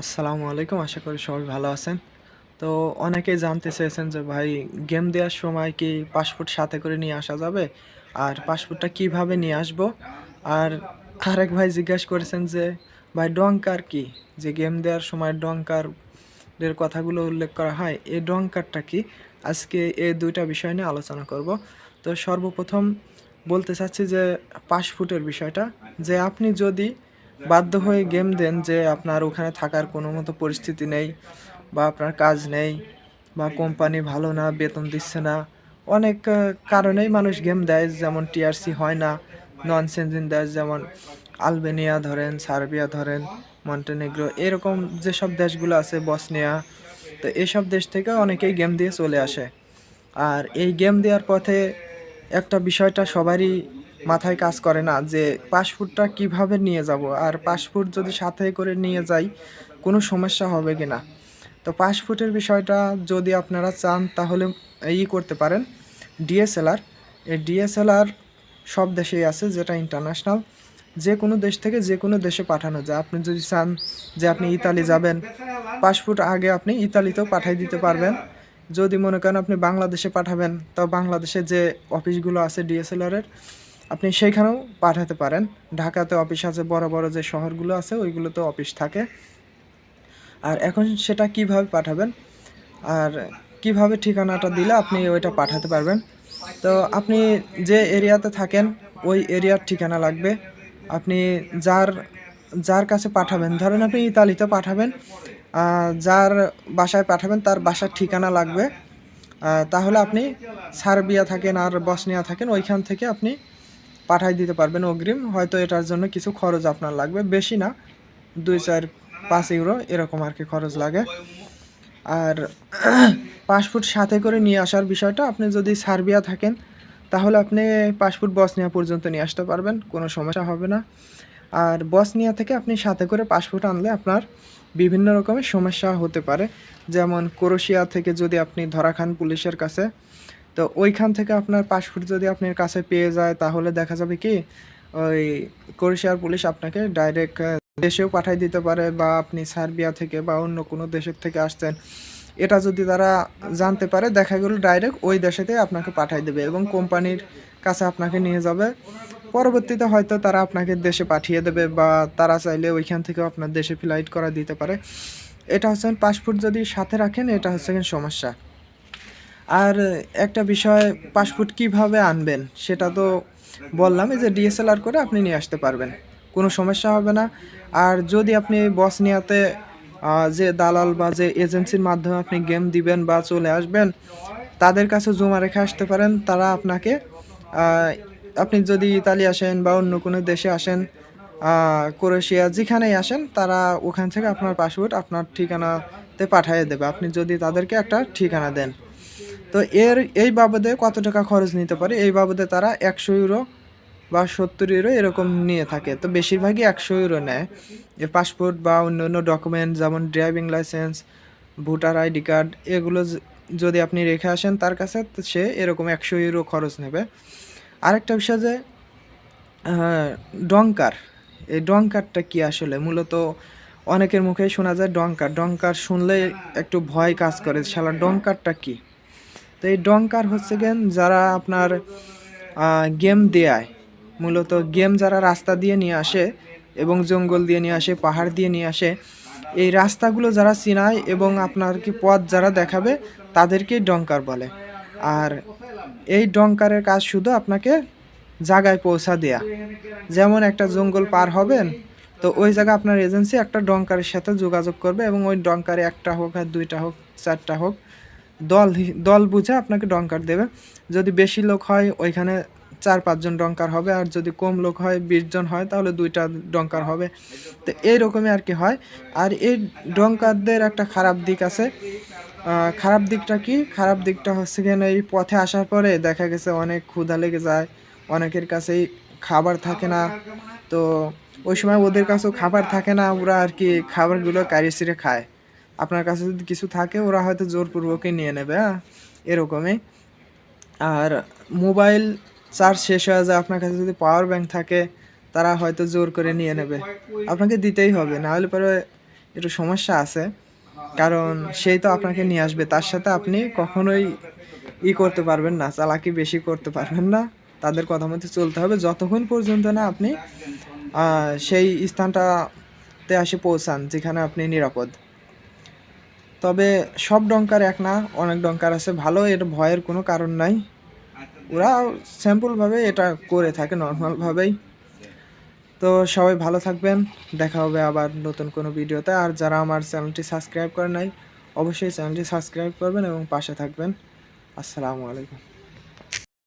আসসালামু আলাইকুম, আশা করি সবাই ভালো আছেন। তো অনেকেই জানতে চেয়েছেন যে ভাই গেম দেওয়ার সময় কি পাসপোর্ট সাথে করে নিয়ে আসা যাবে? আর পাসপোর্টটা কীভাবে নিয়ে আসব? আর আরেক ভাই জিজ্ঞাসা করেছেন যে, ভাই ডঙ্কার কি? যে গেম দেওয়ার সময় ডঙ্কার এর কথাগুলো উল্লেখ করা হয়, এই ডঙ্কারটা কি? আজকে এই দুইটা বিষয় নিয়ে আলোচনা করব। তো সর্বপ্রথম বলতে চাচ্ছি যে পাসপোর্টের বিষয়টা, যে আপনি যদি বাধ্য হয়ে গেম দেন যে আপনার ওখানে থাকার কোনো মতো পরিস্থিতি নেই বা আপনার কাজ নেই বা কোম্পানি ভালো না, বেতন দিচ্ছে না। অনেক কারণেই মানুষ গেম দেয়, যেমন টিআরসি হয় না নন সেনজিন দেশ যেমন আলবেনিয়া ধরেন, সার্বিয়া ধরেন, মন্টেনেগ্রো, এরকম যেসব দেশগুলো আছে, বসনিয়া, তো এসব দেশ থেকে অনেকেই গেম দিয়ে চলে আসে। আর এই গেম দেওয়ার পথে একটা বিষয়টা সবারই মাথায় কাজ করে না যে পাসপোর্টটা কীভাবে নিয়ে যাব আর পাসপোর্ট যদি সাথে করে নিয়ে যাই, কোনো সমস্যা হবে কি না? তো পাসপোর্টের বিষয়টা যদি আপনারা চান তাহলে ই করতে পারেন, ডিএসএলআর। এই ডিএসএলআর সব দেশেই আছে যেটা ইন্টারন্যাশনাল। যে কোনো দেশ থেকে যে কোনো দেশে পাঠানো যায়। আপনি যদি চান যে আপনি ইতালি যাবেন, পাসপোর্ট আগে আপনি ইতালিতেও পাঠিয়ে দিতে পারবেন। যদি মনে করেন আপনি বাংলাদেশে পাঠাবেন, তো বাংলাদেশে যে অফিসগুলো আছে ডিএসএলআরের আপনি সেইখানেও পাঠাতে পারেন। ঢাকাতে অফিস আছে, বড় বড় যে শহরগুলো আছে, ওইগুলোতে অফিস থাকে। আর এখন সেটা কীভাবে পাঠাবেন? আর কীভাবে ঠিকানাটা দিলে আপনি ওইটা পাঠাতে পারবেন? তো আপনি যে এরিয়াতে থাকেন, ওই এরিয়ার ঠিকানা লাগবে। আপনি যার যার কাছে পাঠাবেন, ধরেন আপনি ইতালিতে পাঠাবেন যার বাসায় পাঠাবেন, তার বাসার ঠিকানা লাগবে। তাহলে আপনি সার্বিয়া থাকেন আর বসনিয়া থাকেন, ওইখান থেকে আপনি পাঠাই দিতে পারবেন অগ্রিম। হয়তো এটার জন্য কিছু খরচ আপনার লাগবে। বেশি না, দুই, চার, পাঁচ ইউরো এরকম আর কি খরচ লাগে। আর পাসপোর্ট সাথে করে নিয়ে আসার বিষয়টা, আপনি যদি সার্বিয়া থাকেন, তাহলে আপনি পাসপোর্ট বসনিয়া পর্যন্ত নিয়ে আসতে পারবেন, কোনো সমস্যা হবে না। আর বসনিয়া থেকে আপনি সাথে করে পাসপোর্ট আনলে আপনার বিভিন্ন রকমের সমস্যা হতে পারে। যেমন ক্রোশিয়া থেকে যদি আপনি ধরা খান পুলিশের কাছে তো ওইখান থেকে আপনার পাসপোর্ট যদি আপনার কাছে পেয়ে যায়, তাহলে দেখা যাবে কি, ওই ক্রোশিয়ার পুলিশ আপনাকে ডাইরেক্ট দেশেও পাঠিয়ে দিতে পারে বা আপনি সার্বিয়া থেকে বা অন্য কোনো দেশের থেকে আসছেন। এটা যদি তারা জানতে পারে, দেখা গেল ডাইরেক্ট ওই দেশেতে আপনাকে পাঠিয়ে দেবে এবং কোম্পানির কাছে আপনাকে নিয়ে যাবে। পরবর্তীতে হয়তো তারা আপনাকে দেশে পাঠিয়ে দেবে বা তারা চাইলে ওইখান থেকে আপনার দেশে ফ্লাইট করা দিতে পারে। এটা হচ্ছে পাসপোর্ট যদি সাথে রাখেন, এটা হচ্ছে সমস্যা। আর একটা বিষয় পাসপোর্ট কীভাবে আনবেন সেটা তো বললাম যে ডিএসএলআর করে আপনি নিয়ে আসতে পারবেন কোনো সমস্যা হবে না। আর যদি আপনি বসনিয়াতে আহ, যে দালাল বা যে এজেন্সির মাধ্যমে আপনি গেম দিবেন বা চলে আসবেন তাদের কাছে জমা রেখে আসতে পারেন তারা আপনাকে আপনি যদি ইতালি আসেন বা অন্য কোনো দেশে আসেন ক্রোয়েশিয়া যেখানেই আসেন তারা ওখান থেকে আপনার পাসপোর্ট আপনার ঠিকানাতে পাঠিয়ে দেবে। আপনি যদি তাদেরকে একটা ঠিকানা দেন। তো এর এই বাবদে কত টাকা খরচ নিতে পারে? এই বাবদে তারা একশো ইউরো বা সত্তর ইউরো এরকম নিয়ে থাকে। তো বেশিরভাগই একশো ইউরো নেয়। যে পাসপোর্ট বা অন্য অন্য ডকুমেন্ট যেমন driving licence voter ID card এগুলো যদি আপনি রেখে আসেন তার কাছে সে এরকম একশো ইউরো খরচ নেবে। আরেকটা বিষয় যে আহ, ডঙ্কার এই ডঙ্কারটা কি আসলে? মূলত অনেকের মুখে শোনা যায় ডংকার। ডংকার শুনলে একটু ভয় কাজ করে। শালা ডঙ্কারটা কি? তো এই ডঙ্কার হচ্ছে গেন যারা আপনার গেম দেয় মূলত গেম যারা রাস্তা দিয়ে নিয়ে আসে এবং জঙ্গল দিয়ে নিয়ে আসে, পাহাড় দিয়ে নিয়ে আসে, এই রাস্তাগুলো যারা চিনায় এবং আপনার কি পথ যারা দেখাবে, তাদেরকেই ডঙ্কার বলে। আর এই ডঙ্কারের কাজ শুধু আপনাকে জায়গায় পৌঁছা দেয়া। যেমন একটা জঙ্গল পার হবেন, তো ওই জায়গায় আপনার এজেন্সি একটা ডঙ্কারের সাথে যোগাযোগ করবে এবং ওই ডঙ্কারে একটা হোক আর দুইটা হোক, চারটা হোক দল দল বুঝে আপনাকে ডঙ্কার দেবে। যদি বেশি লোক হয়, ওইখানে চার পাঁচজন ডঙ্কার হবে, আর যদি কম লোক হয়, বিশ জন হয়, তাহলে দুইটা ডঙ্কার হবে। তো এইরকমই আর কি হয়। আর এই ডঙ্কারদের একটা খারাপ দিক আছে। খারাপ দিকটা কি? খারাপ দিকটা হচ্ছে কেন? এই পথে আসার পরে দেখা গেছে অনেক ক্ষুধা লেগে যায়, অনেকের কাছেই খাবার থাকে না। তো ওই সময় ওদের কাছেও খাবার থাকে না, ওরা আর কি খাবারগুলো কারি সিরে খায়। আপনার কাছে যদি কিছু থাকে, ওরা হয়তো জোরপূর্বকই নিয়ে নেবে হ্যাঁ? এরকমই। আর মোবাইল চার্জ শেষ হয়ে যায়, আপনার কাছে যদি পাওয়ার ব্যাংক থাকে, তারা হয়তো জোর করে নিয়ে নেবে। আপনাকে দিতেই হবে, না হলে পরে একটু সমস্যা আছে। কারণ সেই তো আপনাকে নিয়ে আসবে, তার সাথে আপনি কখনোই ই করতে পারবেন না, চালাকি বেশি করতে পারবেন না। তাদের কথা মতো চলতে হবে, যতক্ষণ পর্যন্ত না আপনি সেই স্থানটাতে এসে পৌঁছান, যেখানে আপনি নিরাপদ। তবে সব ডঙ্কার এক না, অনেক ডঙ্কার আছে। ভালো, এর ভয়ের কোনো কারণ নাই। ওরা স্যাম্পলভাবে এটা করে থাকে নর্মালভাবেই। তো সবাই ভালো থাকবেন। দেখা হবে আবার নতুন কোনো ভিডিওতে। আর যারা আমার চ্যানেলটি সাবস্ক্রাইব করে নাই, অবশ্যই চ্যানেলটি সাবস্ক্রাইব করবেন এবং পাশে থাকবেন। আসসালামু আলাইকুম।